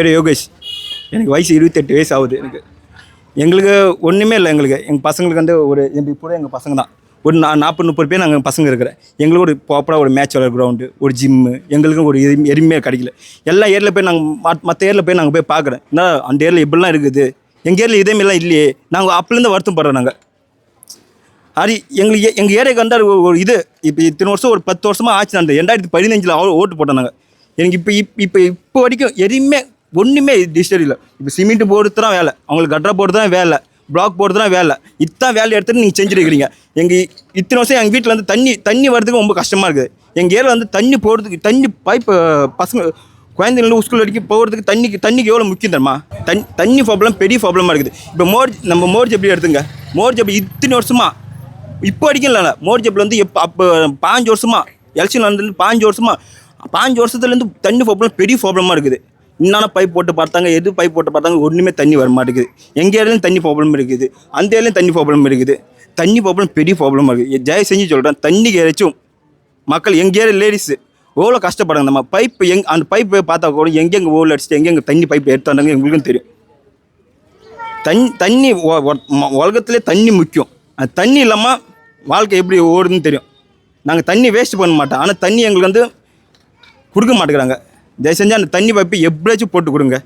பேர் யோகேஷ். எனக்கு வயசு இருபத்தெட்டு வயசு ஆகுது எனக்கு. எங்களுக்கு ஒன்றுமே இல்லை எங்களுக்கு. எங்கள் பசங்களுக்கு வந்து ஒரு எம்பி கூட எங்கள் பசங்க தான். ஒரு நா நாற்பது முப்பது பேர் நாங்கள் பசங்க இருக்கிறேன் எங்களுக்கு ஒரு ப்ராப்பராக ஒரு மேட்ச் விளையாட கிரவுண்டு ஒரு ஜிம்மு எங்களுக்கும் ஒரு எதுவுமே எதுவுமே கிடைக்கல. எல்லா ஏரியில் போய் நாங்கள் மற்ற ஏரியில் போய் நாங்கள் போய் பார்க்குறேன் என்ன அந்த ஏரியில் இப்படிலாம் இருக்குது. எங்கள் ஏரியில் இதேமாரிலாம் இல்லையே. நாங்கள் அப்போலேருந்து வருத்தம் படுறோம் நாங்கள் அது எங்களுக்கு எங்கள் ஏரியாவுக்கு வந்து ஒரு இது. இப்போ இத்தனை வருஷம் ஒரு பத்து வருஷமாக ஆச்சு நான் ரெண்டாயிரத்தி பதினஞ்சில் அவ்வளோ ஓட்டு போட்டோம் நாங்கள் எனக்கு இப்போ இப்போ இப்போ இப்போ வரைக்கும் எதுவுமே ஒன்றுமே டிஸ்டர் இல்லை. இப்போ சிமெண்ட் போடுறது தான் வேலை. அவங்களுக்கு கட்டரை போடுறது தான் வேலை. பிளாக் போடுறது தான் வேலை. இத்தான் வேலை எடுத்துட்டு நீங்கள் செஞ்சுருக்கிறீங்க எங்கள் இத்தனை வருஷம் எங்கள் வீட்டில் வந்து தண்ணி தண்ணி வர்றதுக்கு ரொம்ப கஷ்டமாக இருக்குது. எங்கள் ஏரியில் வந்து தண்ணி போடுறதுக்கு தண்ணி பைப்பு பசங்க குழந்தைங்கள ஸ்கூல் வரைக்கும் போகிறதுக்கு தண்ணிக்கு தண்ணிக்கு எவ்வளோ முக்கியம் தரமா தண்ணி தண்ணி ப்ராப்ளம் பெரிய ப்ராப்ளமாக இருக்குது. இப்போ மோர்ஜ் நம்ம மோர்ஜ் எப்படி எடுத்துங்க. மோர்ஜ் எப்படி இத்தனை வருஷமா இப்போ அடிக்கல இல்லை மோர்ஜப்பில் வந்து எப்போ அப்போ பாஞ்சு வருஷமா எலெக்ஷன் வந்து பாஞ்சு வருஷமா பாஞ்சு வருஷத்துலேருந்து தண்ணி ப்ராப்ளம் பெரிய ப்ராப்ளமாக இருக்குது. என்னென்ன பைப் போட்டு பார்த்தாங்க எது பைப் போட்டு பார்த்தாங்க ஒன்றுமே தண்ணி வர மாட்டேங்குது. எங்கள் ஏரியாலையும் தண்ணி ப்ராப்ளம் இருக்குது. அந்த ஏரியாலையும் தண்ணி ப்ராப்ளம் இருக்குது. தண்ணி ப்ராப்ளம் பெரிய ப்ராப்ளமாக இருக்குது. தயவு செஞ்சு சொல்கிறேன் தண்ணிக்கு ஏதாச்சும் மக்கள் எங்கள் ஏரியா லேடிஸு எவ்வளோ கஷ்டப்படுறாங்க நம்ம பைப் எங் அந்த பைப்பை பார்த்தா கூட எங்கெங்கே ஓவில் அடிச்சுட்டு எங்கெங்கே தண்ணி பைப் எடுத்தாங்க எங்களுக்கும் தெரியும். தண்ணி தண்ணி உலகத்துலேயே உலகத்திலே தண்ணி முக்கியம். அந்த தண்ணி இல்லாமல் வாழ்க்கை எப்படி ஓடுதுன்னு தெரியும். நாங்கள் தண்ணி வேஸ்ட் பண்ண மாட்டோம். ஆனால் தண்ணி எங்களுக்கு வந்து கொடுக்க மாட்டேங்கிறாங்க. தயவு செஞ்சு அந்த தண்ணி பைப்பு எப்படியாச்சும் போட்டு கொடுங்க.